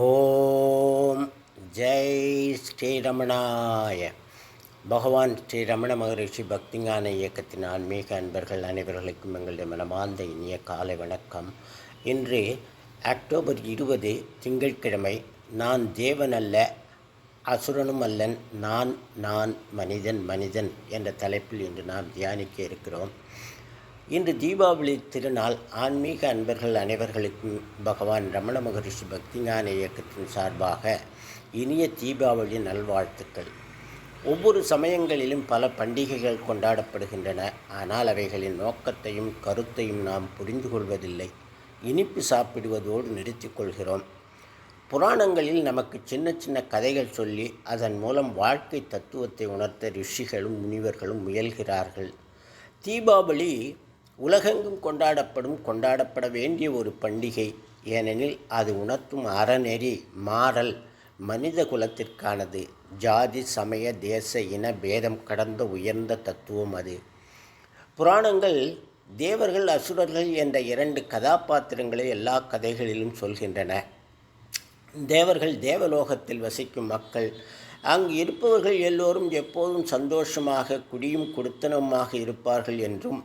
ஓம் ஜெய் ஸ்ரீரமணாய. பகவான் ஸ்ரீ ரமண மகரிஷி பக்திஞான இயக்கத்தின் ஆன்மீக அன்பர்கள் அனைவர்களுக்கும் எங்களுடைய மனமார்ந்த இனிய காலை வணக்கம். இன்று அக்டோபர் இருபது திங்கட்கிழமை நான் தேவன் அல்ல அசுரனும் அல்லன் நான் நான் மனிதன் மனிதன் என்ற தலைப்பில் இன்று நாம் தியானிக்க இருக்கிறோம். இன்று தீபாவளி திருநாள் ஆன்மீக அன்பர்கள் அனைவர்களுக்கும் பகவான் ரமண மகரிஷி பக்திஞான இயக்கத்தின் சார்பாக இனிய தீபாவளி நல்வாழ்த்துக்கள். ஒவ்வொரு சமயங்களிலும் பல பண்டிகைகள் கொண்டாடப்படுகின்றன. ஆனால் அவைகளின் நோக்கத்தையும் கருத்தையும் நாம் புரிந்து கொள்வதில்லை. இனிப்பு சாப்பிடுவதோடு நிறுத்திக் கொள்கிறோம். புராணங்களில் நமக்கு சின்ன சின்ன கதைகள் சொல்லி அதன் மூலம் வாழ்க்கை தத்துவத்தை உணர்த்த ரிஷிகளும் முனிவர்களும் முயல்கிறார்கள். தீபாவளி உலகெங்கும் கொண்டாடப்படும் கொண்டாடப்பட வேண்டிய ஒரு பண்டிகை. ஏனெனில் அது உணர்த்தும் அறநெறி மாறல் மனித குலத்திற்கானது. ஜாதி சமய தேச இன பேதம் கடந்த உயர்ந்த தத்துவம் அது. புராணங்கள் தேவர்கள் அசுரர்கள் என்ற இரண்டு கதாபாத்திரங்களை எல்லா கதைகளிலும் சொல்கின்றன. தேவர்கள் தேவலோகத்தில் வசிக்கும் மக்கள் அங்கு இருப்பவர்கள் எல்லோரும் எப்போதும் சந்தோஷமாக குடியும் குடுத்தனமாக இருப்பார்கள் என்றும்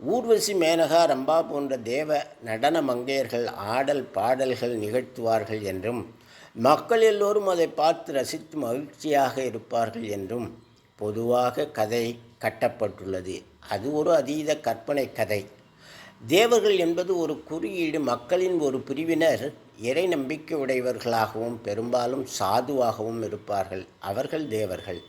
ஊர்வசி மேனகா ரம்பா போன்ற தேவ நடன மங்கையர்கள் ஆடல் பாடல்கள் நிகழ்த்துவார்கள் என்றும் மக்கள் எல்லோரும் அதை பார்த்து ரசித்து மகிழ்ச்சியாக இருப்பார்கள் என்றும் பொதுவாக கதை கட்டப்பட்டுள்ளது. அது ஒரு அதீத கற்பனை கதை. தேவர்கள் என்பது ஒரு குறியீடு மக்களின் ஒரு பிரிவினர் இறை நம்பிக்கை உடையவர்களாகவும் பெரும்பாலும் சாதுவாகவும் இருப்பார்கள். அவர்கள் தேவர்கள்.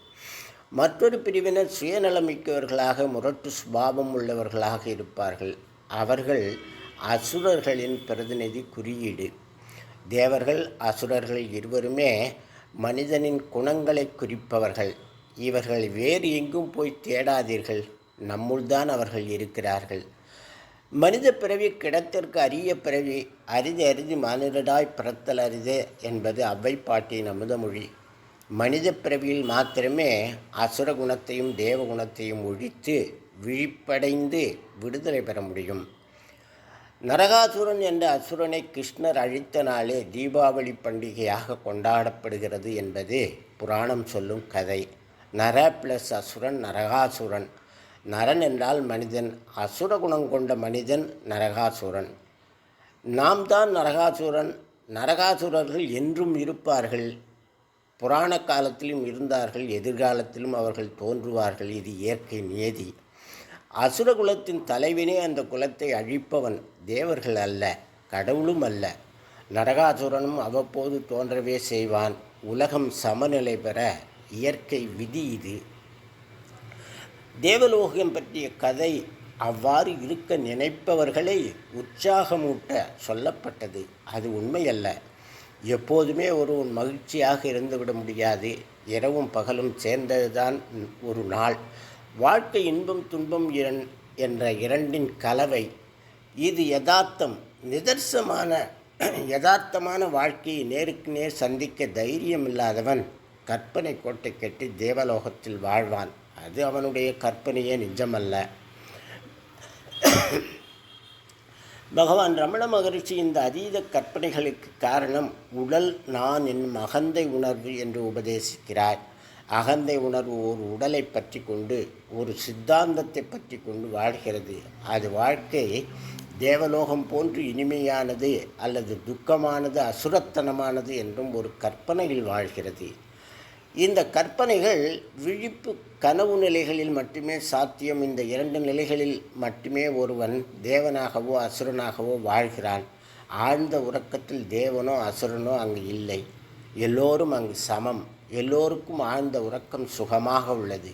மற்றொரு பிரிவினர் சுயநலமிக்கவர்களாக முரட்டு சுபாவம் உள்ளவர்களாக இருப்பார்கள். அவர்கள் அசுரர்களின் பிரதிநிதி குறியீடு. தேவர்கள் அசுரர்கள் இருவருமே மனிதனின் குணங்களை குறிப்பவர்கள். இவர்கள் வேறு எங்கும் போய் தேடாதீர்கள். நம்முள்தான் அவர்கள் இருக்கிறார்கள். மனித பிறவி கிடத்திற்கு அரிய பிறவி அரிது அரிது மானிடராய் பிறத்தல் அரிது என்பது அவ்வைப்பாட்டின் அமுதமொழி. மனித பிறவியில் மாத்திரமே அசுர குணத்தையும் தேவகுணத்தையும் ஒழித்து விழிப்படைந்து விடுதலை பெற முடியும். நரகாசுரன் என்ற அசுரனை கிருஷ்ணர் அழித்த நாளே தீபாவளி பண்டிகையாக கொண்டாடப்படுகிறது என்பது புராணம் சொல்லும் கதை. நர பிளஸ் அசுரன் நரகாசுரன். நரன் என்றால் மனிதன். அசுர குணம் கொண்ட மனிதன் நரகாசுரன். நாம் தான் நரகாசுரன். நரகாசுரர்கள் என்றும் இருப்பார்கள். புராண காலத்திலும் இருந்தார்கள் எதிர்காலத்திலும் அவர்கள் தோன்றுவார்கள். இது இயற்கை நியதி. அசுர குலத்தின் தலைவனே அந்த குலத்தை அழிப்பவன் தேவர்கள் அல்ல கடவுளும் அல்ல. நடகாசுரனும் அவ்வப்போது தோன்றவே செய்வான். உலகம் சமநிலை பெற இயற்கை விதி இது. தேவலோகம் பற்றிய கதை அவ்வாறு இருக்க நினைப்பவர்களை உற்சாகமூட்ட சொல்லப்பட்டது. அது உண்மையல்ல. எப்போதுமே ஒருவன் மகிழ்ச்சியாக இருந்துவிட முடியாது. இரவும் பகலும் சேர்ந்ததுதான் ஒரு நாள். வாழ்க்கை இன்பம் துன்பம் இரண் என்ற இரண்டின் கலவை. இது யதார்த்தம். நிதர்சமான யதார்த்தமான வாழ்க்கையை நேருக்கு நேர் சந்திக்க தைரியம் இல்லாதவன் கற்பனை கோட்டை கட்டி தேவலோகத்தில் வாழ்வான். அது அவனுடைய கற்பனையே நிஜமல்ல. பகவான் ரமண மகரிஷி இந்த அதீத கற்பனைகளுக்கு காரணம் உடல் நான் என்னும் அகந்தை உணர்வு என்று உபதேசிக்கிறார். அகந்தை உணர்வு ஒரு உடலை பற்றி கொண்டு ஒரு சித்தாந்தத்தை பற்றி கொண்டு வாழ்கிறது. அது வாழ்க்கை தேவலோகம் போன்று இனிமையானது அல்லது துக்கமானது அசுரத்தனமானது என்றும் ஒரு கற்பனையில் வாழ்கிறது. இந்த கற்பனைகள் விழிப்பு கனவு நிலைகளில் மட்டுமே சாத்தியம். இந்த இரண்டு நிலைகளில் மட்டுமே ஒருவன் தேவனாகவோ அசுரனாகவோ வாழ்கிறான். ஆழ்ந்த உறக்கத்தில் தேவனோ அசுரனோ அங்கு இல்லை. எல்லோரும் அங்கு சமம். எல்லோருக்கும் ஆழ்ந்த உறக்கம் சுகமாக உள்ளது.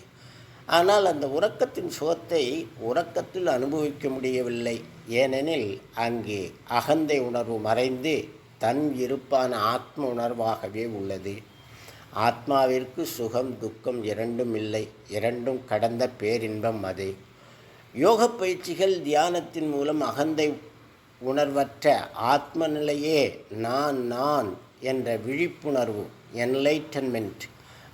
ஆனால் அந்த உறக்கத்தின் சுகத்தை உறக்கத்தில் அனுபவிக்க முடியவில்லை. ஏனெனில் அங்கே அகந்தை உணர்வு மறைந்து தன் இருப்பான ஆத்ம உணர்வாகவே உள்ளது. ஆத்மாவிற்கு சுகம் துக்கம் இரண்டும் இல்லை. இரண்டும் கடந்த பேரின்பம் அது. யோக பயிற்சிகள் தியானத்தின் மூலம் அகந்தை உணர்வற்ற ஆத்ம நிலையே நான் நான் என்ற விழிப்புணர்வு என்லைட்டன்மெண்ட்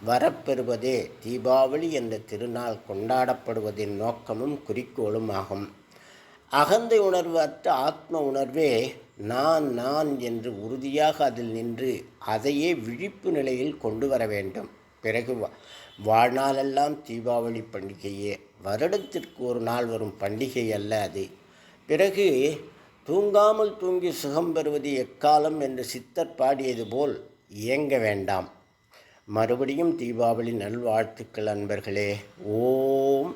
வரப்பெறுவதே தீபாவளி என்ற திருநாள் கொண்டாடப்படுவதின் நோக்கமும் குறிக்கோளும் ஆகும். அகந்தை உணர்வு அற்ற ஆத்ம உணர்வே நான் நான் என்று உறுதியாக அதில் நின்று அதையே விழிப்பு நிலையில் கொண்டு வர வேண்டும். பிறகு வா- வாழ்நாளெல்லாம் தீபாவளி பண்டிகையே வருடத்திற்கு ஒரு நாள் வரும் பண்டிகை அல்ல அது. பிறகு தூங்காமல் தூங்கி சுகம் பெறுவது எக்காலம் என்று சித்தர் பாடியது போல் இயங்க வேண்டாம். மறுபடியும் தீபாவளி நல்வாழ்த்துக்கள் அன்பர்களே. ஓம்